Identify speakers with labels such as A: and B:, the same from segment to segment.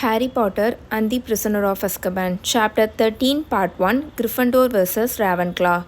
A: Harry Potter and the Prisoner of Azkaban, Chapter 13, Part 1 Gryffindor vs. Ravenclaw.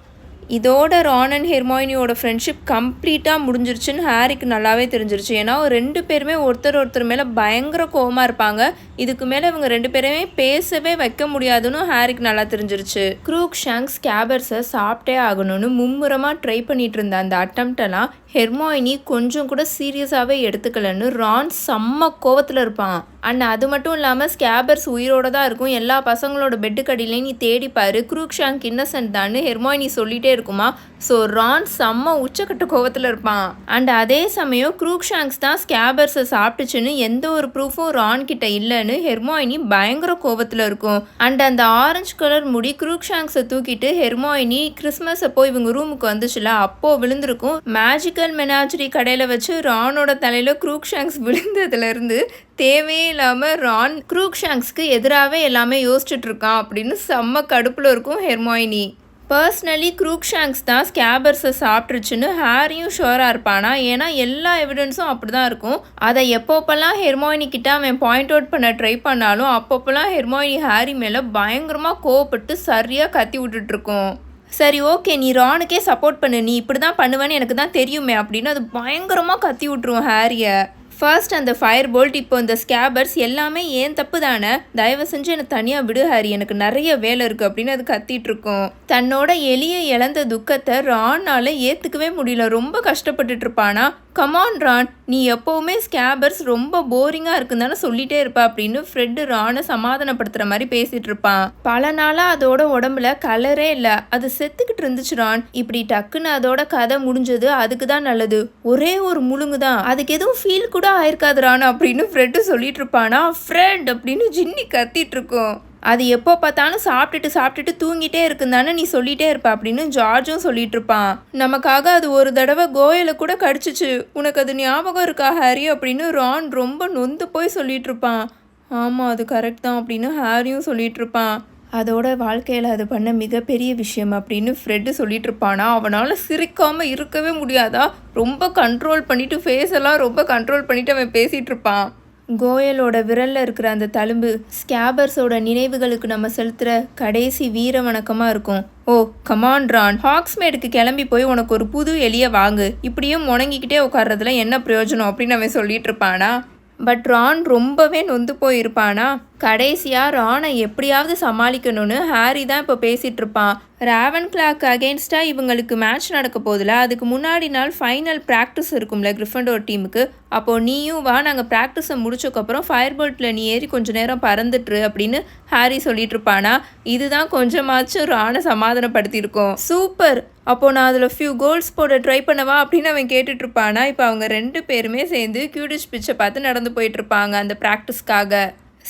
A: இதோட Ron and ஹெர்மாயினியோட friendship கம்ப்ளீட்டாக முடிஞ்சிருச்சுன்னு ஹாரிக்கு நல்லாவே தெரிஞ்சிருச்சு ஏன்னா ரெண்டு பேருமே ஒருத்தர் ஒருத்தர் மேலே பயங்கர கோவமாக இருப்பாங்க இதுக்கு மேலே இவங்க ரெண்டு பேருமே பேசவே வைக்க முடியாதுன்னு ஹாரிக்கு நல்லா தெரிஞ்சிருச்சு க்ரூக் ஷாங்ஸ் கேபர்ஸை சாப்பிட்டே ஆகணும்னு மும்முரமாக ட்ரை பண்ணிட்டு இருந்த அந்த அட்டம்ப்டெல்லாம் ஹெர்மாயினி கொஞ்சம் கூட சீரியஸாகவே எடுத்துக்கலன்னு ரான் செம்ம கோவத்தில் இருப்பான். அண்ட் அது மட்டும் இல்லாமல் ஸ்கேபர்ஸ் உயிரோட தான் இருக்கும். எல்லா பசங்களோட பெட்டுக்கடியிலையும் நீ தேடிப்பாரு குரூக்ஷாங்க் இன்னசென்ட் தான் ஹெர்மாயினி சொல்லிகிட்டே இருக்குமா. ஸோ ரான் செம்ம உச்சக்கட்ட கோவத்தில் இருப்பான். அண்ட் அதே சமயம் க்ரூக் தான் ஸ்கேபர்ஸை சாப்பிட்டுச்சுன்னு எந்த ஒரு ப்ரூஃபும் ரான் கிட்ட இல்லைன்னு ஹெர்மாயினி பயங்கர கோவத்தில் இருக்கும். அண்ட் அந்த ஆரஞ்சு கலர் முடி க்ரூக் தூக்கிட்டு ஹெர்மாயினி கிறிஸ்மஸ் அப்போ இவங்க ரூமுக்கு வந்துச்சுல. அப்போ விழுந்திருக்கும். மேஜிக்கல் மெனாஜரி கடையில் வச்சு ரானோட தலையில் க்ரூக் விழுந்ததுலேருந்து தேவையே இல்லாமல் ரான் குரூக் ஷாங்க்ஸ்க்கு எதிராகவே எல்லாமே யோசிச்சுட்டு இருக்கான் அப்படின்னு செம்ம கடுப்பில் இருக்கும் ஹெர்மாயினி. பர்சனலி க்ரூக் தான் ஸ்கேபர்ஸை சாப்பிட்ருச்சுன்னு ஹாரியும் ஷோராக இருப்பானா? ஏன்னா எல்லா எவிடன்ஸும் அப்படி தான் இருக்கும். அதை எப்போப்பெல்லாம் ஹெர்மாயினி கிட்ட அவன் பாயிண்ட் அவுட் பண்ண ட்ரை பண்ணாலும் அப்பப்போல்லாம் ஹெர்மாயினி ஹாரி மேலே பயங்கரமாக கோவப்பட்டு சரியாக கத்தி விட்டுட்ருக்கோம் சரி ஓகே நீ ரானுக்கே சப்போர்ட் பண்ணு. நீ இப்படி தான் பண்ணுவேன்னு எனக்கு தான் தெரியுமே அப்படின்னு அது பயங்கரமாக கத்தி விட்ருவோம் ஹாரியை. ஃபர்ஸ்ட் அந்த ஃபயர் போல்ட் இப்போ இந்த ஸ்கேபர்ஸ் எல்லாமே ஏன் தப்பு தானே தயவு செஞ்சு என்னை தனியாக விடு ஹாரி. எனக்கு நிறைய வேலை இருக்குது அப்படின்னு அது கத்திட்டு இருக்கும். தன்னோட எளிய இழந்த துக்கத்தை ரானால ஏற்றுக்கவே முடியல. ரொம்ப கஷ்டப்பட்டுட்டு இருப்பானா? Come on Ron. நீ எப்போவுமே ஸ்கேபர்ஸ் ரொம்ப போரிங்காக இருக்குன்னு தானே சொல்லிட்டே இருப்பா அப்படின்னு ஃப்ரெட்டு ரானை சமாதானப்படுத்துகிற மாதிரி பேசிகிட்டு இருப்பான். பல நாளாக அதோட உடம்புல கலரே இல்லை. அது செத்துக்கிட்டு இருந்துச்சு ரான். இப்படி டக்குன்னு அதோட கதை முடிஞ்சது அதுக்கு தான் நல்லது. ஒரே ஒரு முழுங்கு தான் அதுக்கு எதுவும் ஃபீல் கூட ஆயிருக்காது ரான் அப்படின்னு ஃப்ரெட்டு சொல்லிட்டு இருப்பானா? ஃப்ரெண்ட் அப்படின்னு ஜின்னி கத்திட்டு இருக்கும். அது எப்போ பார்த்தாலும் சாப்பிட்டுட்டு சாப்பிட்டுட்டு தூங்கிட்டே இருக்குந்தானே நீ சொல்லிட்டே இருப்ப அப்படின்னு ஜார்ஜும் சொல்லிட்டு இருப்பான். நமக்காக அது ஒரு தடவை கோயலை கூட கடிச்சிச்சு. உனக்கு அது ஞாபகம் இருக்கா ஹாரி அப்படின்னு ரான் ரொம்ப நொந்து போய் சொல்லிட்டு இருப்பான். ஆமாம் அது கரெக்ட் தான் அப்படின்னு ஹாரியும் சொல்லிட்டு இருப்பான். அதோட வாழ்க்கையில் அது பண்ண மிகப்பெரிய விஷயம் அப்படின்னு ஃப்ரெட்டு சொல்லிட்டு இருப்பானா? அவனால் சிரிக்காமல் இருக்கவே முடியாதா? ரொம்ப கண்ட்ரோல் பண்ணிட்டு ஃபேஸ் எல்லாம் ரொம்ப கண்ட்ரோல் பண்ணிட்டு அவன் பேசிகிட்டு இருப்பான். கோயலோட விரலில் இருக்கிற அந்த தழும்பு ஸ்கேபர்ஸோட நினைவுகளுக்கு நம்ம செலுத்துகிற கடைசி வீர வணக்கமாக இருக்கும். ஓ கமான் ரான் ஹாக்ஸ்மேடுக்கு கிளம்பி போய் உனக்கு ஒரு புது எலியை வாங்கு. இப்படியும் முணங்கிக்கிட்டே உட்கார்றதுல என்ன பிரயோஜனம் அப்படின்னு அவன் சொல்லிட்டு இருப்பானா? பட் ரான் ரொம்பவே நொந்து போயிருப்பானா? கடைசியாக ரானை எப்படியாவது சமாளிக்கணும்னு ஹாரி தான் இப்போ பேசிகிட்டு இருப்பான். ராவன் கிளாக் அகேன்ஸ்டாக இவங்களுக்கு மேட்ச் நடக்க போதில் அதுக்கு முன்னாடி நாள் ஃபைனல் ப்ராக்டிஸ் இருக்கும்ல கிரிஃபண்டோர் டீமுக்கு அப்போது நீயும் வா நாங்கள் ப்ராக்டிஸை முடிச்சக்கப்புறம் ஃபயர் போல்ட்டில் நீ ஏறி கொஞ்ச நேரம் பறந்துட்டுரு அப்படின்னு ஹாரி சொல்லிட்டு இருப்பானா. இதுதான் கொஞ்சமாச்சும் ரானை சமாதானப்படுத்தியிருக்கோம். சூப்பர்! அப்போது நான் அதில் ஃபியூ கோல்ஸ் போட ட்ரை பண்ணவா அப்படின்னு அவன் கேட்டுட்டு இருப்பானா. இப்போ அவங்க ரெண்டு பேருமே சேர்ந்து கியூடிஷ் பிச்சை பார்த்து நடந்து போயிட்டு இருப்பாங்க அந்த ப்ராக்டிஸ்க்காக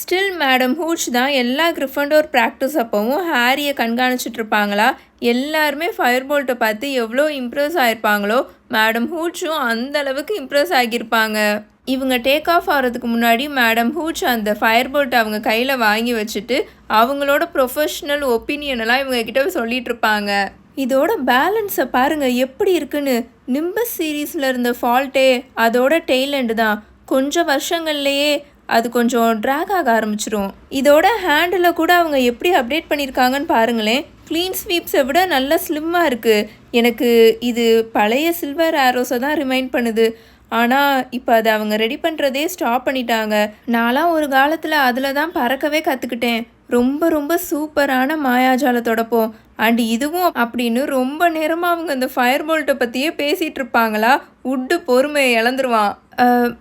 A: ஸ்டில் மேடம் ஹூச் தான் எல்லா கிரிஃபண்டோர் ப்ராக்டிஸ் அப்போவும் ஹாரியை கண்காணிச்சிட்டு இருப்பாங்களா எல்லாருமே ஃபயர் போல்ட்டை பார்த்து எவ்வளோ இம்ப்ரெஸ் ஆகிருப்பாங்களோ மேடம் ஹூச்சும் அந்த அளவுக்கு இம்ப்ரெஸ் ஆகியிருப்பாங்க. இவங்க டேக் ஆஃப் ஆகிறதுக்கு முன்னாடி மேடம் ஹூச் அந்த ஃபயர் போல்ட்டை அவங்க கையில் வாங்கி வச்சுட்டு அவங்களோட ப்ரொஃபஷ்னல் ஒப்பீனியனெல்லாம் இவங்க கிட்ட சொல்லிட்டு இருப்பாங்க இதோட பேலன்ஸை பாருங்கள் எப்படி இருக்குன்னு. நிம்பஸ் சீரீஸில் இருந்த ஃபால்ட்டே அதோட டெய்லண்டு தான். கொஞ்சம் வருஷங்கள்லேயே அது கொஞ்சம் ட்ராக் ஆக ஆரம்பிச்சிரும். இதோட ஹேண்டில் கூட அவங்க எப்படி அப்டேட் பண்ணியிருக்காங்கன்னு பாருங்களேன். க்ளீன் ஸ்வீப்ஸை விட நல்ல ஸ்லிம்மாக இருக்குது எனக்கு இது பழைய சில்வர் ஆரோஸை தான் ரிமைண்ட் பண்ணுது. ஆனால் இப்போ அதை அவங்க ரெடி பண்ணுறதே ஸ்டாப் பண்ணிட்டாங்க. நான்லாம் ஒரு காலத்தில் அதில் தான் பறக்கவே கற்றுக்கிட்டேன் ரொம்ப ரொம்ப சூப்பரான மாயாஜாலத்தோடப்போ அண்ட் இதுவும் அப்படின்னு ரொம்ப நேரமாக அவங்க அந்த ஃபயர் போல்ட்டை பற்றியே பேசிகிட்டு இருப்பாங்களா? உட்டு பொறுமையை இழந்துருவான்.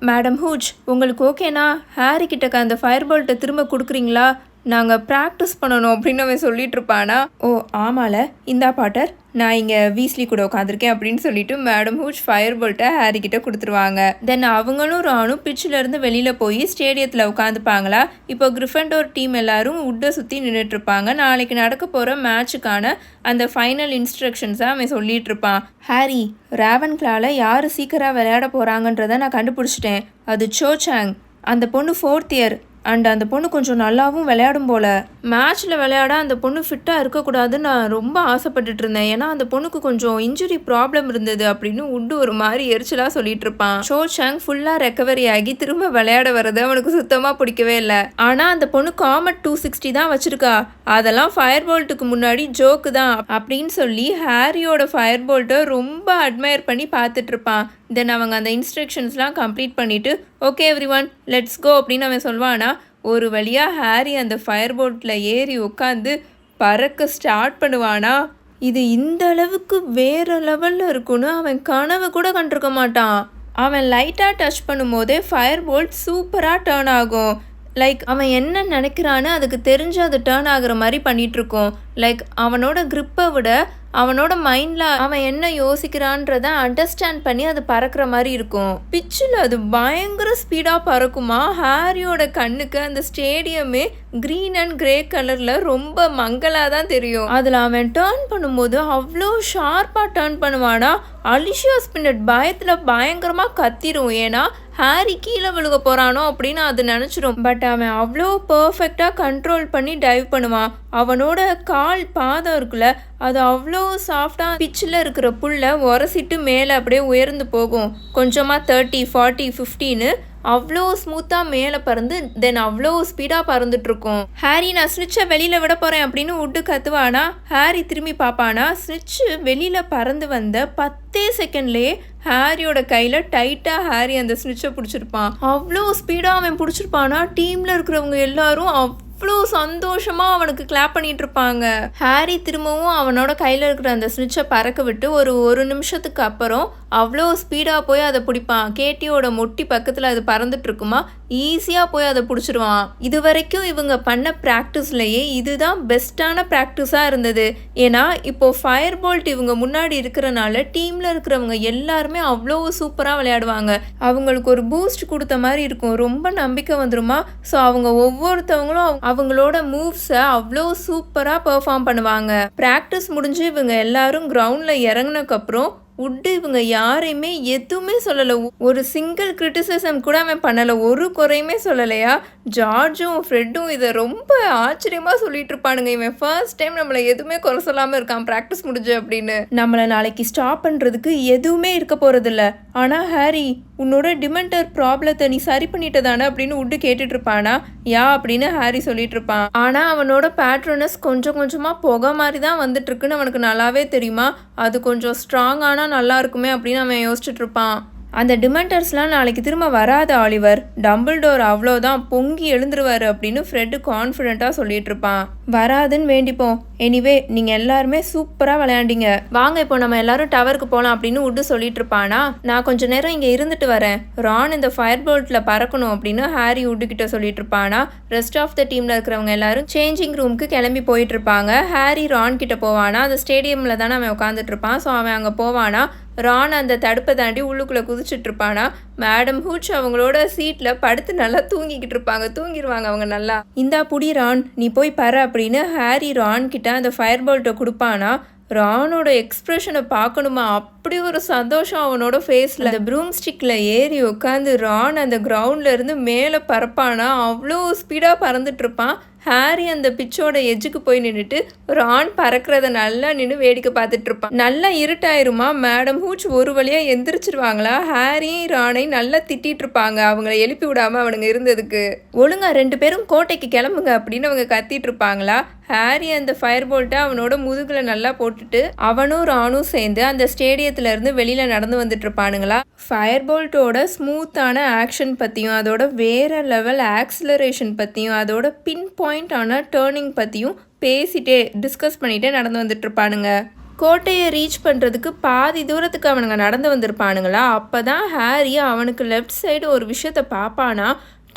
A: மேடம் ஹூச் உங்களுக்கு ஓகேனா? ஹாரி கிட்டக்க அந்த ஃபயர் போல்ட்டை திரும்ப கொடுக்குறீங்களா? நாங்கள் ப்ராக்டிஸ் பண்ணணும் அப்படின்னு அவன் சொல்லிட்டு இருப்பானா? ஓ ஆமால. இந்தா பாட்டர். நான் இங்கே வீஸ்லி கூட உட்காந்துருக்கேன் அப்படின்னு சொல்லிட்டு மேடம் ஹூச் ஃபயர் போல்ட்டை ஹாரி கிட்ட கொடுத்துருவாங்க. தென் அவங்களும் ராணும் பிச்சிலேருந்து வெளியில் போய் ஸ்டேடியத்தில் உட்காந்துப்பாங்களா இப்போ கிரிஃபண்டோர் டீம் எல்லாரும் உட்டை சுற்றி நின்றுட்டு இருப்பாங்க நாளைக்கு நடக்க போகிற மேட்சுக்கான அந்த ஃபைனல் இன்ஸ்ட்ரக்ஷன்ஸை அவன் சொல்லிட்டு இருப்பான் ஹாரி ராவன் கிளால யார் சீக்கிரம் விளையாட போகிறாங்கன்றதை நான் கண்டுபிடிச்சிட்டேன். அது சோச்சாங் அந்த பொண்ணு ஃபோர்த் இயர் அண்ட் அந்த பொண்ணு கொஞ்சம் நல்லாவும் விளையாடும் போல. மேட்ச்சில் விளையாட அந்த பொண்ணு ஃபிட்டாக இருக்கக்கூடாதுன்னு நான் ரொம்ப ஆசைப்பட்டுட்டு இருந்தேன். ஏன்னா அந்த பொண்ணுக்கு கொஞ்சம் இன்ஜுரி ப்ராப்ளம் இருந்தது அப்படின்னு உண்டு ஒரு மாதிரி எரிச்சலாக சொல்லிட்டு இருப்பான். ஷோ சாங் ஃபுல்லாக ரெக்கவரி ஆகி திரும்ப விளையாட வர்றது அவனுக்கு சுத்தமாக பிடிக்கவே இல்லை. ஆனால் அந்த பொண்ணு காமட் டூ சிக்ஸ்டி தான் வச்சிருக்கா. அதெல்லாம் ஃபயர் போல்ட்டுக்கு முன்னாடி ஜோக்கு தான் அப்படின்னு சொல்லி ஹாரியோட ஃபயர் போல்ட்டை ரொம்ப அட்மையர் பண்ணி பார்த்துட்டு இருப்பான். தென் அவங்க அந்த இன்ஸ்ட்ரக்ஷன்ஸ்லாம் கம்ப்ளீட் பண்ணிவிட்டு okay everyone let's go அப்படின்னு அவன் சொல்வானா ஒரு வழியாக ஹாரி அந்த ஃபயர் போட்டில் ஏறி உட்காந்து பறக்க ஸ்டார்ட் பண்ணுவானா இது இந்த அளவுக்கு வேறு லெவலில் இருக்குன்னு அவன் கனவு கூட கண்டிருக்க மாட்டான். அவன் லைட்டாக டச் பண்ணும்போதே ஃபயர் போல்ட் சூப்பராக டேர்ன் ஆகும். லைக் அவன் என்ன நினைக்கிறான்னு அதுக்கு தெரிஞ்சு அது டேர்ன் ஆகிற மாதிரி பண்ணிகிட்ருக்கோம் லைக் அவனோட க்ரிப்பை விட அவனோட மைண்டில் அவன் என்ன யோசிக்கிறான்றத அண்டர்ஸ்டாண்ட் பண்ணி அது பறக்கிற மாதிரி இருக்கும். பிச்சில் அது பயங்கர ஸ்பீடாக பறக்குமா? ஹாரியோட கண்ணுக்கு அந்த ஸ்டேடியமே க்ரீன் அண்ட் கிரே கலரில் ரொம்ப மங்கலாக தான் தெரியும். அதில் அவன் டேர்ன் பண்ணும்போது அவ்வளோ ஷார்ப்பாக டேர்ன் பண்ணுவானா? அலிஷியா ஸ்பின்னட் பயத்தில் பயங்கரமாக கத்திரும். ஏன்னா ஹாரி கீழே விழுக போகிறானோ அப்படின்னு அது நினச்சிரும். பட் அவன் அவ்வளோ பர்ஃபெக்டாக கண்ட்ரோல் பண்ணி டைவ் பண்ணுவான். அவனோட கால் பாதம் இருக்குல்ல அது அவ்வளோ சாஃப்டாக பிச்சில் இருக்கிற புல்லை உரசிட்டு மேலே அப்படியே உயர்ந்து போகும். கொஞ்சமாக தேர்ட்டி ஃபார்ட்டி ஃபிஃப்டின்னு அவ்வளோ ஸ்மூத்தாக மேலே பறந்து தென் அவ்வளோ ஸ்பீடாக பறந்துட்டுருக்கோம். ஹாரி நான் ஸ்னிச்சை வெளியில் விட போகிறேன் அப்படின்னு உட்டு கத்துவானா? ஹாரி திரும்பி பார்ப்பானா ஸ்னிச்சு வெளியில் பறந்து வந்த பத்தே செகண்ட்லேயே ஹாரியோட கையில் டைட்டாக ஹாரி அந்த ஸ்னிச்சை பிடிச்சிருப்பான். அவ்வளோ ஸ்பீடாக அவன் பிடிச்சிருப்பானா? டீமில் இருக்கிறவங்க எல்லாரும் அவ் அவ்வளோ சந்தோஷமாக அவனுக்கு கிளாப் பண்ணிட்டு இருப்பாங்க ஹாரி திரும்பவும் அவனோட கையில் இருக்கிற அந்த ஸ்னிட்சை பறக்க விட்டு ஒரு ஒரு நிமிஷத்துக்கு அப்புறம் அவ்வளோ ஸ்பீடாக போய் அதை பிடிப்பான். கேட்டியோட மொட்டி பக்கத்தில் அது பறந்துட்டு இருக்குமா ஈஸியாக போய் அதை பிடிச்சிருவான். இது வரைக்கும் இவங்க பண்ண ப்ராக்டிஸ்லையே இதுதான் பெஸ்ட்டான ப்ராக்டிஸாக இருந்தது. ஏன்னா இப்போ ஃபயர் போல்ட் இவங்க முன்னாடி இருக்கிறனால டீமில் இருக்கிறவங்க எல்லாருமே அவ்வளோ சூப்பராக விளையாடுவாங்க. அவங்களுக்கு ஒரு பூஸ்ட் கொடுத்த மாதிரி இருக்கும். ரொம்ப நம்பிக்கை வந்துருமா? ஸோ அவங்க ஒவ்வொருத்தவங்களும் அவங்களோட மூவ்ஸை அவ்வளோ சூப்பராக பெர்ஃபார்ம் பண்ணுவாங்க. ப்ராக்டிஸ் முடிஞ்சு இவங்க எல்லாரும் கிரவுண்டில் இறங்குனக்கப்புறம் உட்டு இவங்க யாரையுமே எதுவுமே சொல்லலை. ஒரு சிங்கிள் கிரிட்டிசிசம் கூட அவன் பண்ணலை. ஒரு குறையுமே சொல்லலையா? ஜார்ஜும் ஃப்ரெட்டும் இதை ரொம்ப ஆச்சரியமாக சொல்லிட்டு இருப்பானுங்க. இவன் ஃபர்ஸ்ட் டைம் நம்மளை எதுவுமே குறை சொல்லாமல் இருக்கான். ப்ராக்டிஸ் முடிஞ்சு அப்படின்னு. நம்மளை நாளைக்கு ஸ்டாப் பண்ணுறதுக்கு எதுவுமே இருக்க போகிறதில்ல ஆனால் ஹாரி உன்னோட டிமெண்டர் ப்ராப்ளத்தை நீ சரி பண்ணிட்டதானே அப்படின்னு உட்டு கேட்டுட்டு இருப்பானா? யா அப்படின்னு ஹாரி சொல்லிட்டு இருப்பான். ஆனால் அவனோட பேட்ரனஸ் கொஞ்சம் கொஞ்சமாக புகை மாதிரி தான் வந்துட்டு இருக்குன்னு அவனுக்கு நல்லாவே தெரியுமா? அது கொஞ்சம் ஸ்ட்ராங்கானா நல்லா இருக்குமே அப்படின்னு அவன் யோசிச்சுட்டு இருப்பான் அந்த டிமெண்டர்ஸ்லாம் நாளைக்கு திரும்ப வராது ஆலிவர். டம்பிள்டோர் அவ்வளோதான் பொங்கி எழுந்துருவார் அப்படின்னு ஃப்ரெட்டு கான்ஃபிடென்ட்டாக சொல்லிட்டு இருப்பான் வராதுன்னு வேண்டிப்போம். எனிவே நீங்கள் எல்லாருமே சூப்பராக விளையாண்டீங்க. வாங்க இப்போ நம்ம எல்லாரும் டவருக்கு போகலாம் அப்படின்னு உட்டு சொல்லிட்டு இருப்பானா நான் கொஞ்ச நேரம் இங்கே இருந்துட்டு வரேன். ரான் இந்த ஃபயர் போல்ட்டில் பறக்கணும் அப்படின்னு ஹாரி உட்டு கிட்ட சொல்லிட்டு இருப்பானா ரெஸ்ட் ஆஃப் த டீமில் இருக்கிறவங்க எல்லாரும் சேஞ்சிங் ரூமுக்கு கிளம்பி போயிட்டு இருப்பாங்க ஹாரி ரான் கிட்ட போவானா? அந்த ஸ்டேடியமில் தானே அவன் உட்காந்துட்டு இருப்பான் ஸோ அவன் அங்கே போவானா? ரான் அந்த தடுப்பை தாண்டி உள்ளுக்குள்ளே குதிச்சிட்டு இருப்பானா மேடம் ஹூச் அவங்களோட சீட்டில் படுத்து நல்லா தூங்கிக்கிட்டு இருப்பாங்க தூங்கிடுவாங்க அவங்க நல்லா. இந்தா புடி ரான் நீ போய் பற அப்படின்னு ஹாரி ரான் கிட்ட அந்த ஃபயர் பால்ட்டை கொடுப்பானா? ரானோட எக்ஸ்ப்ரெஷனை பார்க்கணுமா? அப்படி ஒரு சந்தோஷம் அவனோட ஃபேஸில் அந்த ப்ரூம் ஸ்டிக்கில் ஏறி உட்காந்து ரான் அந்த கிரவுண்ட்லேருந்து மேலே பறப்பானா? அவ்வளோ ஸ்பீடாக பறந்துட்டு இருப்பான். ஹாரி அந்த பிச்சோட எஜ்ஜுக்கு போய் நின்றுட்டு ரான் பறக்கிறத நல்லா நின்று வேடிக்கை பார்த்துட்டு இருப்பான். நல்லா இருட்டாயிருமா? மேடம் ஹூச் ஒரு வழியாக எந்திரிச்சிருவாங்களா? ஹாரியும் ரானையும் நல்லா திட்டிகிட்டு இருப்பாங்க. அவங்கள எழுப்பி விடாமல் அவனுங்க இருந்ததுக்கு. ஒழுங்காக ரெண்டு பேரும் கோட்டைக்கு கிளம்புங்க அப்படின்னு அவங்க கத்திட்டு இருப்பாங்களா? ஹாரி அந்த ஃபயர் போல்ட்டை அவனோட முதுகில் நல்லா போட்டுட்டு அவனும் ராணும் சேர்ந்து அந்த ஸ்டேடியத்துல இருந்து வெளியில் நடந்து வந்துட்டு இருப்பானுங்களா? ஃபயர் போல்ட்டோட ஸ்மூத்தான ஆக்ஷன் பற்றியும் அதோட வேற லெவல் ஆக்சிலரேஷன் பற்றியும் அதோட பின் பாயிண்டான டேர்னிங் பற்றியும் பேசிட்டே டிஸ்கஸ் பண்ணிகிட்டே நடந்து வந்துட்டுருப்பானுங்க. கோட்டையை ரீச் பண்ணுறதுக்கு பாதி தூரத்துக்கு அவனுங்க நடந்து வந்திருப்பானுங்களா? அப்போ தான் ஹாரி அவனுக்கு லெஃப்ட் சைடு ஒரு விஷயத்த பார்ப்பானா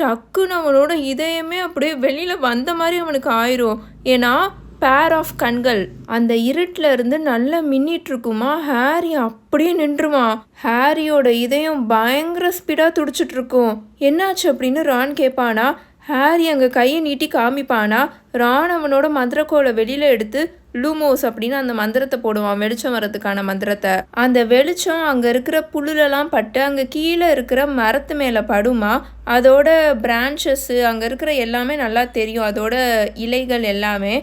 A: டக்குன்னு அவனோட இதயமே அப்படியே வெளியில் வந்த மாதிரி அவனுக்கு ஆயிரும். ஏன்னா பேர் ஆஃப் கண்கள். அந்த இருட்டில் இருந்து நல்லா மின்னிட்டு இருக்குமா? ஹாரி அப்படியே நின்றுவான் ஹாரியோட இதயம் பயங்கர ஸ்பீடாக துடிச்சிட்டு இருக்கும். என்னாச்சு அப்படின்னு ரான் கேட்பானா ஹாரி அங்கே கையை நீட்டி காமிப்பானா? ரான் அவனோட மந்திரக்கோலை வெளியில் எடுத்து லூமோஸ் அப்படின்னு அந்த மந்திரத்தை போடுவான் வெளிச்சம் வரதுக்கான மந்திரத்தை. அந்த வெளிச்சம் அங்கே இருக்கிற புல்லுலலாம் பட்டு அங்கே கீழே இருக்கிற மரத்து மேலே படுமா? அதோட பிரான்ச்சஸ்ஸு அங்கே இருக்கிற எல்லாமே நல்லா தெரியும். அதோட இலைகள் எல்லாமே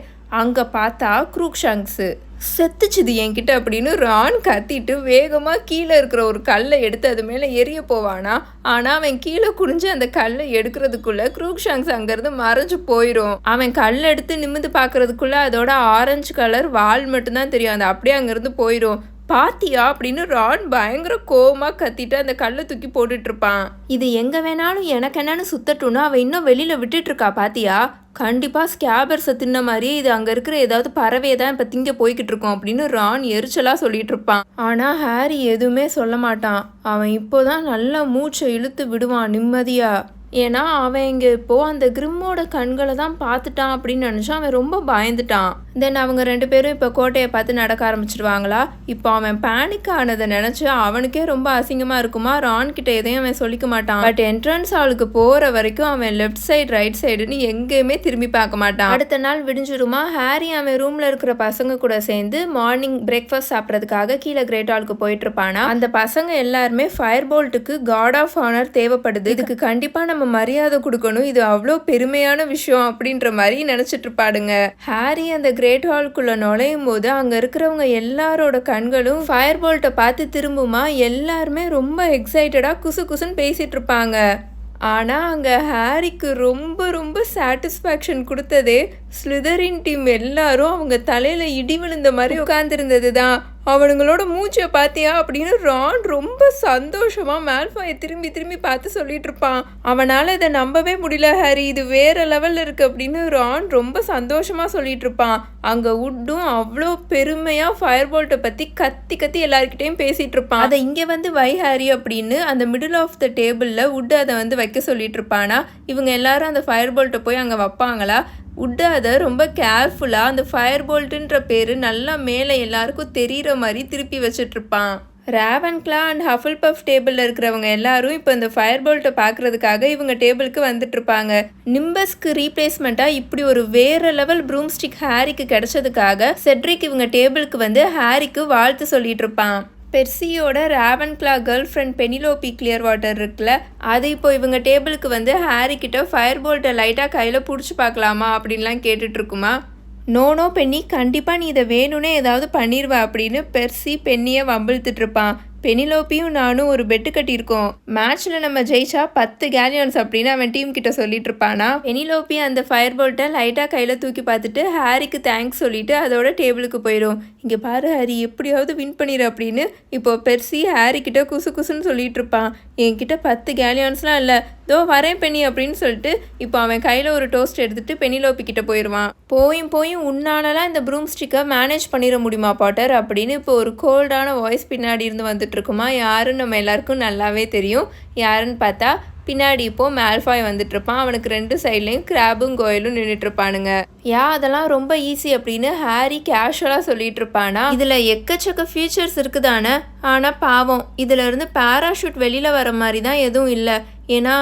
A: அங்கே பார்த்தா குரூக்ஷங்ஸு செத்துச்சுது என்கிட்ட அப்படின்னு ரான் கத்திட்டு வேகமாக கீழே இருக்கிற ஒரு கல்லை எடுத்து அது மேலே எரிய போவானா? ஆனால் அவன் கீழே குனிஞ்சு அந்த கல்லை எடுக்கிறதுக்குள்ள குரூக்ஷாங்ஸ் அங்கேருந்து மறைஞ்சு போயிடும் அவன் கல் எடுத்து நிமிந்து பார்க்கறதுக்குள்ள அதோட ஆரஞ்சு கலர் வால் மட்டும்தான் தெரியும். அந்த அப்படியே அங்கேருந்து போயிடும் பாத்தியா அப்படின்னு ரான் பயங்கர கோவமாக கத்திட்டு அந்த கல்லை தூக்கி போட்டுட்டு இருப்பான் இது எங்கே வேணாலும் எனக்கு என்னன்னு சுத்தட்டும்னு அவன் இன்னும் வெளியில் விட்டுட்டு இருக்கா பாத்தியா? கண்டிப்பாக ஸ்கேபர்ஸை தின்ன மாதிரியே இது அங்கே இருக்கிற ஏதாவது பறவையை தான் இப்போ திங்க போய்கிட்டு இருக்கோம் அப்படின்னு ரான் எரிச்சலாக சொல்லிட்டு இருப்பான் ஆனால் ஹாரி எதுவுமே சொல்ல மாட்டான். அவன் இப்போதான் நல்லா மூச்சை இழுத்து விடுவான் நிம்மதியாக ஏன்னா அவன் இங்கே இப்போது அந்த கிரிம்மோட கண்களை தான் பார்த்துட்டான் அப்படின்னு நினச்சான் அவன் ரொம்ப பயந்துட்டான். தென் அவங்க ரெண்டு பேரும் இப்போ கோட்டையை பார்த்து நடக்க ஆரம்பிச்சிடுவாங்களா இப்போ அவன் பேனிக் ஆனதை நினச்சி அவனுக்கே ரொம்ப அசிங்கமாக இருக்குமா? ரான் கிட்ட எதையும் அவன் சொல்லிக்க மாட்டான். பட் என்ட்ரன்ஸ் ஹாலுக்கு போகிற வரைக்கும் அவன் லெஃப்ட் சைடு ரைட் சைடுன்னு எங்கேயுமே திரும்பி பார்க்க மாட்டான். அடுத்த நாள் விடிஞ்சிருமா? ஹாரி அவன் ரூமில் இருக்கிற பசங்க கூட சேர்ந்து மார்னிங் பிரேக்ஃபாஸ்ட் சாப்பிட்றதுக்காக கீழே கிரேட் ஹாலுக்கு போயிட்டு இருப்பானா? அந்த பசங்க எல்லாருமே ஃபயர் போல்ட்டுக்கு காட் ஆஃப் ஆனர் தேவைப்படுது. இதுக்கு கண்டிப்பாக நம்ம நம்ம மரியாதை கொடுக்கணும். இது அவ்வளோ பெருமையான விஷயம் அப்படின்ற மாதிரி நினச்சிட்டு இருப்பாடுங்க. ஹாரி அந்த கிரேட் ஹால்குள்ளே நுழையும் போது அங்கே இருக்கிறவங்க எல்லாரோட கண்களும் ஃபயர் போல்ட்டை பார்த்து திரும்புமா எல்லாருமே ரொம்ப எக்ஸைட்டடாக குசு குசுன்னு பேசிகிட்டு இருப்பாங்க. ஆனால் அங்கே ஹாரிக்கு ரொம்ப ரொம்ப சாட்டிஸ்ஃபேக்ஷன் கொடுத்ததே ஸ்லிதரின் டீம் எல்லாரும் அவங்க தலையில் இடி விழுந்த மாதிரி உட்காந்துருந்தது தான் அவனுங்களோட மூச்சை பார்த்தியா அப்படின்னு ரான் ரொம்ப சந்தோஷமாக மேல்ஃபாயை திரும்பி திரும்பி பார்த்து சொல்லிட்டு இருப்பான். அவனால் இதை நம்பவே முடியல ஹாரி. இது வேற லெவலில் இருக்கு அப்படின்னு ரான் ரொம்ப சந்தோஷமாக சொல்லிட்டு இருப்பான். அங்கே உட்டும் அவ்வளோ பெருமையாக ஃபயர் போல்ட்டை பற்றி கத்தி கத்தி எல்லாருக்கிட்டையும் பேசிகிட்டு இருப்பான். அதை இங்கே வந்து வை ஹாரி அப்படின்னு அந்த மிடில் ஆஃப் த டேபிளில் உட் அதை வந்து வைக்க சொல்லிட்டு இருப்பானா? இவங்க எல்லாரும் அந்த ஃபயர் போல்ட்டை போய் அங்கே வைப்பாங்களா? உட்டு அதை ரொம்ப கேர்ஃபுல்லாக அந்த ஃபயர் போல்ட்டுன்ற பேர் நல்லா மேலே எல்லாருக்கும் தெரிகிற மாதிரி திருப்பி வச்சிட்ருப்பான். ரேவன்க்லா அண்ட் ஹஃபில் பஃப் டேபிளில் இருக்கிறவங்க எல்லாரும் இப்போ இந்த ஃபயர் போல்ட்டை பார்க்குறதுக்காக இவங்க டேபிளுக்கு வந்துட்டுருப்பாங்க நிம்பஸ்க்கு ரீப்ளேஸ்மெண்ட்டாக இப்படி ஒரு வேற லெவல் ப்ரூம்ஸ்டிக் ஹேரிக்கு ஹாரிக்கு கிடைச்சதுக்காக செட்ரிக் இவங்க டேபிளுக்கு வந்து ஹாரிக்கு வாழ்த்து சொல்லிட்டு இருப்பான் பெர்சியோட Ravenclaw girlfriend Penelope Clearwater இருக்குல்ல அது இப்போ இவங்க டேபிளுக்கு வந்து ஹாரி கிட்ட ஃபயர் போல்ட்டை லைட்டாக கையில் பிடிச்சி பார்க்கலாமா அப்படின்லாம் கேட்டுட்டு இருக்குமா நோனோ பென்னி கண்டிப்பாக நீ இதை வேணும்னே ஏதாவது பண்ணிடுவ அப்படின்னு பெர்சி பெண்ணியை வம்பிழுத்துட்ருப்பான். பெனிலோப்பியும் நானும் ஒரு பெட்டு கட்டியிருக்கோம். மேட்ச்சில் நம்ம ஜெயிச்சா பத்து கேலியன்ஸ் அப்படின்னு அவன் டீம் கிட்ட சொல்லிட்டு இருப்பானா? பெனிலோப்பி அந்த ஃபயர் போல்ட்டை லைட்டாக கையில் தூக்கி பார்த்துட்டு ஹாரிக்கு தேங்க்ஸ் சொல்லிட்டு அதோட டேபிளுக்கு போயிடும் இங்கே பாரு ஹாரி எப்படியாவது வின் பண்ணிடு அப்படின்னு இப்போ பெர்சி ஹாரி கிட்ட குசு குசுன்னு சொல்லிட்டு இருப்பான். என்கிட்ட பத்து கேலியான்ஸ்லாம் இல்லை. தோ வரேன் பெனி அப்படின்னு சொல்லிட்டு இப்போ அவன் கையில் ஒரு டோஸ்ட் எடுத்துட்டு பெனிலோப்பி கிட்ட போயிடுவான் போயும் போயும் உன்னாலலாம் இந்த ப்ரூம் ஸ்டிக்கை மேனேஜ் பண்ணிட முடியுமா பாட்டர் அப்படின்னு இப்போ ஒரு கோல்டான வாய்ஸ் பின்னாடி இருந்து வந்துட்டு இருக்குமா யாருன்னு நம்ம எல்லாருக்கும் நல்லாவே தெரியும். யாருன்னு பார்த்தா பின்னாடி இப்போ மேல்ஃபாய் வந்துட்டு இருப்பான் அவனுக்கு ரெண்டு சைட்லேயும் கிராபும் கோயிலும் நின்றுட்டு இருப்பானுங்க யா அதெல்லாம் ரொம்ப ஈஸி அப்படின்னு ஹாரி கேஷுவலாக சொல்லிட்டு இருப்பானா இதில் எக்கச்சக்க ஃபீச்சர்ஸ் இருக்குதானே? ஆனால் பாவம் இதில் இருந்து பேராஷூட் வெளியில் வர மாதிரி தான் எதுவும் இல்லை. ஏன்னா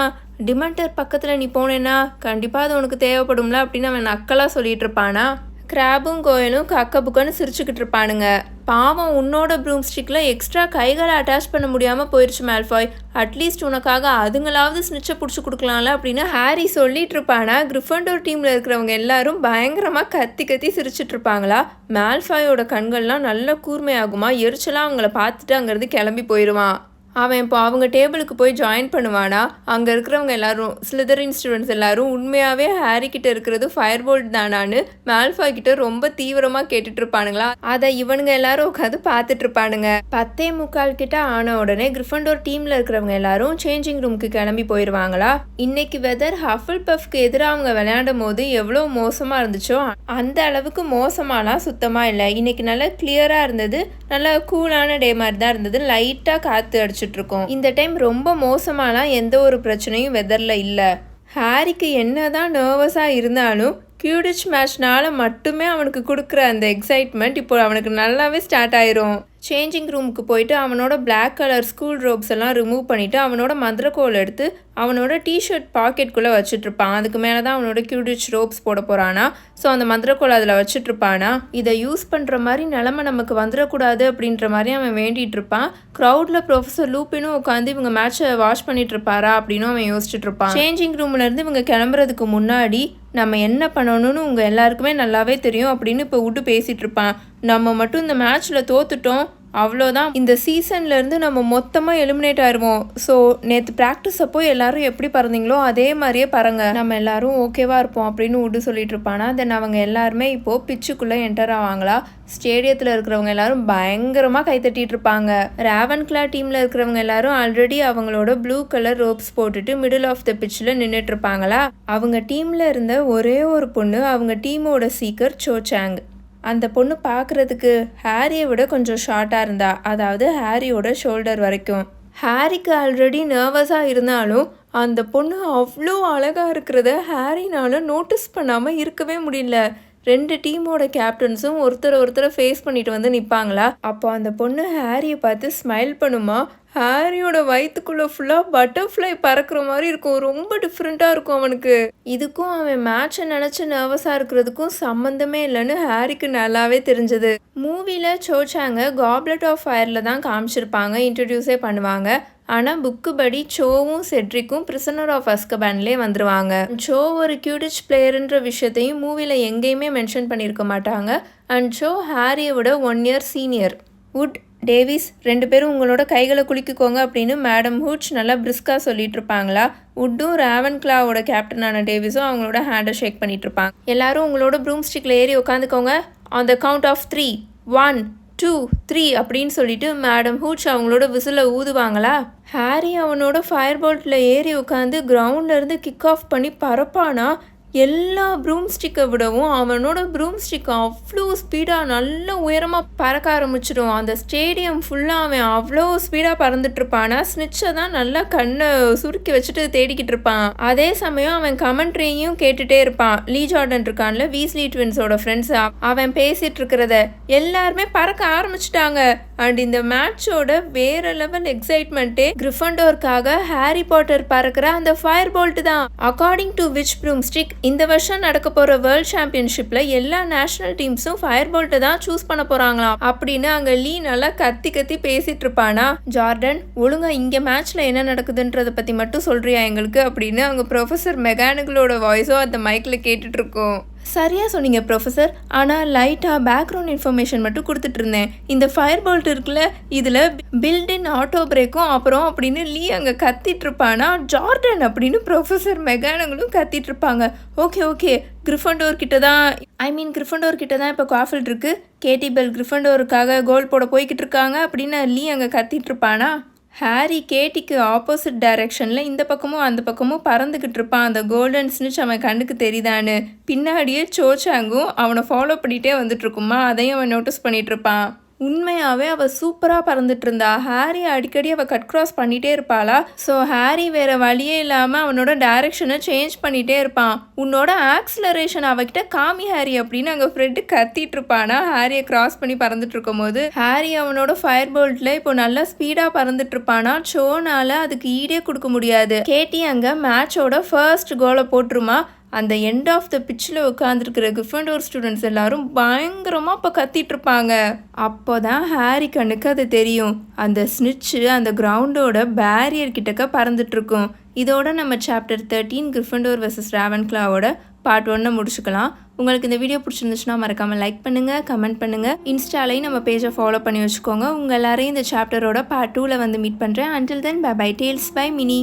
A: டிமெண்டர் பக்கத்தில் நீ போனேன்னா கண்டிப்பாக அது உனக்கு தேவைப்படும்ல அப்படின்னு அவன் நக்கலாக சொல்லிட்டு இருப்பானா கிராபும் கோயிலும் கக்க புக்கன்னு சிரிச்சுக்கிட்டு இருப்பானுங்க பாவம் உன்னோட ப்ரூம் ஸ்டிக்கில் எக்ஸ்ட்ரா கைகளை அட்டாச் பண்ண முடியாமல் போயிடுச்சு மேல்ஃபாய் அட்லீஸ்ட் உனக்காக அதுங்களாவது ஸ்னிச்சை பிடிச்சி கொடுக்கலாம்ல அப்படின்னு ஹாரி சொல்லிட்டு இருப்பானா? கிரிஃபண்டோர் டீமில் இருக்கிறவங்க எல்லாரும் பயங்கரமாக கத்தி கத்தி சிரிச்சிட்டு இருப்பாங்களா? மேல்ஃபாயோட கண்கள்லாம் நல்ல கூர்மையாகுமா? எரிச்சலாக அவங்கள பார்த்துட்டு அங்கேருந்து கிளம்பி போயிடுவான் அவன் இப்போ அவங்க டேபிளுக்கு போய் ஜாயின் பண்ணுவானா? அங்கே இருக்கிறவங்க எல்லாரும் ஸ்லிதரின் ஸ்டூடெண்ட்ஸ் எல்லாரும் உண்மையாகவே ஹாரி கிட்ட இருக்கிறது ஃபயர் போல்ட் தானான்னு மேல்ஃபா கிட்ட ரொம்ப தீவிரமாக கேட்டுட்டு இருப்பானுங்களா அதை இவனுங்க எல்லாரும் உட்காந்து பார்த்துட்டு இருப்பானுங்க பத்தே முக்கால் கிட்ட ஆன உடனே கிரிஃபண்டோர் டீமில் இருக்கிறவங்க எல்லாரும் சேஞ்சிங் ரூமுக்கு கிளம்பி போயிடுவாங்களா இன்னைக்கு வெதர் ஹஃபல் பஃப்க்கு எதிராக அவங்க விளையாடும் போது எவ்வளோ மோசமாக இருந்துச்சோ அந்த அளவுக்கு மோசமாலாம் சுத்தமாக இல்லை. இன்னைக்கு நல்லா கிளியராக இருந்தது நல்லா கூலான டே மாதிரி தான் இருந்தது. லைட்டாக காற்று அடிச்சு இருக்கோம் இந்த டைம் ரொம்ப மோசமாலாம் எந்த ஒரு பிரச்சனையும் வெதரில் இல்லை. ஹாரிக்கு என்னதான் நர்வஸாக இருந்தாலும் கியூடிச் மேட்ச்னால மட்டுமே அவனுக்கு கொடுக்குற அந்த எக்ஸைட்மெண்ட் இப்போ அவனுக்கு நல்லாவே ஸ்டார்ட் ஆயிரும். சேஞ்சிங் ரூமுக்கு போயிட்டு அவனோட பிளாக் கலர் ஸ்கூல் ரோப்ஸ் எல்லாம் ரிமூவ் பண்ணிவிட்டு அவனோட மந்திரக்கோல் எடுத்து அவனோட டிஷர்ட் பாக்கெட்குள்ளே வச்சுட்ருப்பான். அதுக்கு மேலே தான் அவனோட கியூடிச் ரோப்ஸ் போட போகிறானா ஸோ அந்த மந்திரக்கோல் அதில் வச்சுட்ருப்பானா? இதை யூஸ் பண்ணுற மாதிரி நிலமை நமக்கு வந்துடக்கூடாது அப்படின்ற மாதிரி அவன் வேண்டிகிட்டு இருப்பான் க்ரௌடில் ப்ரொஃபஸர் லூப்பினும் உட்காந்து இவங்க மேட்ச்சை வாட்ச் பண்ணிட்டு இருப்பாரா அப்படின்னு அவன் யோசிச்சுட்டு இருப்பான் சேஞ்சிங் ரூம்லேருந்து இவங்க கிளம்புறதுக்கு முன்னாடி நம்ம என்ன பண்ணணும்னு உங்கள் எல்லாருக்குமே நல்லாவே தெரியும் அப்படின்னு இப்போ விட்டு பேசிகிட்டு இருப்பான் நம்ம மட்டும் இந்த மேட்ச்சில் தோத்துட்டோம் அவ்வளோதான். இந்த சீசன்லேருந்து நம்ம மொத்தமாக எலிமினேட் ஆயிடுவோம் ஸோ நேற்று ப்ராக்டிஸ் அப்போ எல்லாரும் எப்படி பறந்தீங்களோ அதே மாதிரியே பறங்க. நம்ம எல்லாரும் ஓகேவாக இருப்போம் அப்படின்னு விட்டு சொல்லிட்டு இருப்பானா? தென் அவங்க எல்லாருமே இப்போது பிச்சுக்குள்ளே என்டர் ஆவாங்களா? ஸ்டேடியத்தில் இருக்கிறவங்க எல்லாரும் பயங்கரமாக கைத்தட்டிட்டு இருப்பாங்க. ரேவன் கிளா டீமில் இருக்கிறவங்க எல்லாரும் ஆல்ரெடி அவங்களோட ப்ளூ கலர் ரோப்ஸ் போட்டுட்டு மிடில் ஆஃப் த பிச்சில் நின்றுட்டு இருப்பாங்களா? அவங்க டீமில் இருந்த ஒரே ஒரு பொண்ணு அவங்க டீமோட சீக்கர் சோச்சாங் அந்த பொண்ணு பார்க்குறதுக்கு ஹாரியை விட கொஞ்சம் ஷார்ட்டாக இருந்தா அதாவது ஹாரியோட ஷோல்டர் வரைக்கும். ஹாரிக்கு ஆல்ரெடி நர்வஸாக இருந்தாலும் அந்த பொண்ணு அவ்வளோ அழகாக இருக்கிறத ஹாரினால் நோட்டீஸ் பண்ணாமல் இருக்கவே முடியல. ரெண்டு டீமோட கேப்டன்ஸும் ஒருத்தர் ஒருத்தரை ஃபேஸ் பண்ணிட்டு வந்து நிற்பாங்களா அப்போ அந்த பொண்ணு ஹாரியை பார்த்து ஸ்மைல் பண்ணுமா? ஹாரியோட வயிற்றுக்குள்ளே ஃபுல்லாக பட்டர்ஃப்ளை பறக்கிற மாதிரி இருக்கும். ரொம்ப டிஃப்ரெண்ட்டாக இருக்கும் அவனுக்கு. இதுக்கும் அவன் மேட்சை நினச்சி நர்வஸாக இருக்கிறதுக்கும் சம்மந்தமே இல்லைன்னு ஹாரிக்கு நல்லாவே தெரிஞ்சது. மூவியில் சோச்சாங்க. காப்லெட் ஆஃப் ஃபயரில் தான் காமிச்சிருப்பாங்க. இன்ட்ரடியூஸே பண்ணுவாங்க. ஆனால் புக்கு படி சோவும் செட்ரிக்கும் பிரிசனர் ஆஃப் அஸ்கபேன்லேயே வந்துருவாங்க. சோ ஒரு கியூடிச் பிளேயர்ன்ற விஷயத்தையும் மூவியில் எங்கேயுமே மென்ஷன் பண்ணியிருக்க மாட்டாங்க. அண்ட் சோ ஹாரியை விட one year senior Wood Davies ரெண்டு பேரும் உங்களோட கைகளை குளிக்குக்கோங்க அப்படின்னு மேடம் ஹூட்ச் நல்லா பிரிஸ்காக சொல்லிட்டு இருப்பாங்களா வுட்டும் ராவன் கிளாவோட கேப்டனான டேவிஸும் அவங்களோட ஹேண்டை ஷேக் பண்ணிட்டு இருப்பாங்க எல்லாரும் உங்களோட ப்ரூம் ஸ்டிக்கில் ஏறி உட்காந்துக்கோங்க on the count of three one two three அப்படின்னு சொல்லிட்டு மேடம் ஹூச் அவங்களோட விசில ஊதுவாங்களா? ஹாரி அவனோட ஃபயர் போல்ட்டில் ஏறி உட்காந்து கிரவுண்ட்லேருந்து கிக் ஆஃப் பண்ணி பறப்பானா எல்லா ப்ரூம் ஸ்டிக்கை விடவும் அவனோட ப்ரூம் ஸ்டிக் அவ்வளோ ஸ்பீடாக நல்ல உயரமாக பறக்க ஆரம்பிச்சிடும். அந்த ஸ்டேடியம் ஃபுல்லாக அவன் அவ்வளோ ஸ்பீடாக பறந்துட்டுருப்பானா ஸ்னிச்சை தான் நல்லா கண்ணை சுருக்கி வச்சுட்டு தேடிக்கிட்டு இருப்பான். அதே சமயம் அவன் கமெண்ட்ரியும் கேட்டுட்டே இருப்பான். லீ ஜார்டன் இருக்கான்ல வீஸ்லி ட்வின்ஸோட ஃப்ரெண்ட்ஸ் அவன் பேசிகிட்டு இருக்கிறத எல்லாருமே பறக்க ஆரம்பிச்சிட்டாங்க. அண்ட் இந்த மேட்சோட வேற லெவல் எக்ஸைட்மெண்ட்டே கிரிஃபண்டோர்க்காக ஹாரி பாட்டர் பறக்கிற அந்த ஃபயர் போல்ட் தான். According to which broomstick இந்த வருஷம் நடக்க போகிற வேர்ல்ட் சாம்பியன்ஷிப்பில் எல்லா நேஷனல் டீம்ஸும் ஃபயர் போல்ட்டை தான் சூஸ் பண்ண போகிறாங்களாம் அப்படின்னு அங்கே லீ நல்லா கத்தி கத்தி பேசிட்டு இருப்பானா? ஜார்டன் ஒழுங்கா இங்கே மேட்ச்சில் என்ன நடக்குதுன்றத பற்றி மட்டும் சொல்கிறியா எங்களுக்கு? அப்படின்னு அவங்க ப்ரொஃபசர் மெக்கானிக்கலோட வாய்ஸோ அந்த மைக்கில் கேட்டுட்ருக்கோம் இருக்கோம். சரியாக சொன்னீங்க ப்ரொஃபஸர் ஆனால் லைட்டாக பேக்ரவுண்ட் இன்ஃபர்மேஷன் மட்டும் கொடுத்துட்டு இருந்தேன் இந்த ஃபயர் போல்ட் இருக்குல்ல இதில் பில்டின் ஆட்டோ பிரேக்கும் அப்புறம் அப்படின்னு லீ அங்கே கத்திட்ருப்பானா ஜார்டன் அப்படின்னு ப்ரொஃபஸர் மெகானங்களும் கத்திட்ருப்பாங்க ஓகே ஓகே கிரிஃபண்டோர் கிட்ட தான் ஐ மீன் கிரிஃபண்டோர் கிட்ட தான் இப்போ காஃபில் இருக்குது கேடி பெல் கிரிஃபண்டோருக்காக கோல் போட போய்கிட்டு இருக்காங்க அப்படின்னு லீ அங்கே கத்திட்ருப்பானா ஹாரி கேட்டிக்கு ஆப்போசிட் டைரக்ஷனில் இந்த பக்கமும் அந்த பக்கமும் பறந்துக்கிட்டு இருப்பான். அந்த கோல்டன் ஸ்னிச் அவன் கண்ணுக்கு தெரியுதான்னு. பின்னாடியே சோச்சாங்கும் அவனை ஃபாலோ பண்ணிகிட்டே வந்துட்டு இருக்குமா? அதையும் அவன் நோட்டீஸ் பண்ணிகிட்டு இருப்பான். உண்மையாகவே அவள் சூப்பராக பறந்துட்டு இருந்தா ஹாரி அடிக்கடி அவள் கட் கிராஸ் பண்ணிகிட்டே இருப்பாளா? ஸோ ஹாரி வேறு வழியே இல்லாமல் அவனோட டைரக்ஷனை சேஞ்ச் பண்ணிகிட்டே இருப்பான். உன்னோட ஆக்சிலரேஷன் அவகிட்ட காமி ஹாரி அப்படின்னு அங்கே ஃப்ரெண்டு கத்திட்டு இருப்பானா? ஹாரியை கிராஸ் பண்ணி பறந்துட்டு இருக்கும்போது ஹாரி அவனோட ஃபயர் போல்ட்டில் இப்போ நல்லா ஸ்பீடாக பறந்துட்டு இருப்பானா ஷோனால அதுக்கு ஈடே கொடுக்க முடியாது. கேட்டி அங்கே மேட்சோட ஃபர்ஸ்ட் கோலை போட்டுருமா? அந்த எண்ட் ஆஃப் த பிச்சில் உட்காந்துருக்கிற கிஃபண்டோர் ஸ்டூடெண்ட்ஸ் எல்லாரும் பயங்கரமாக இப்போ கத்திட்டு இருப்பாங்க அப்போ தான் ஹாரி கண்ணுக்கு அது தெரியும். அந்த ஸ்னிட்ச்சு அந்த கிரவுண்டோட பேரியர் கிட்டக்க பறந்துட்டுருக்கும் இதோட நம்ம சாப்டர் தேர்ட்டீன் கிரிஃபண்டோர் வெர்சஸ் ராவன்க்ளாவோட பார்ட் ஒன்று முடிச்சுக்கலாம். உங்களுக்கு இந்த வீடியோ பிடிச்சிருந்துச்சுன்னா மறக்காமல் லைக் பண்ணுங்கள் கமெண்ட் பண்ணுங்கள் இன்ஸ்டாலையும் நம்ம பேஜை ஃபாலோ பண்ணி வச்சுக்கோங்க. உங்கள் எல்லாரையும் இந்த சாப்டரோட பார்ட் டூவில் வந்து மீட் பண்ணுறேன் until then bye bye tales by Mini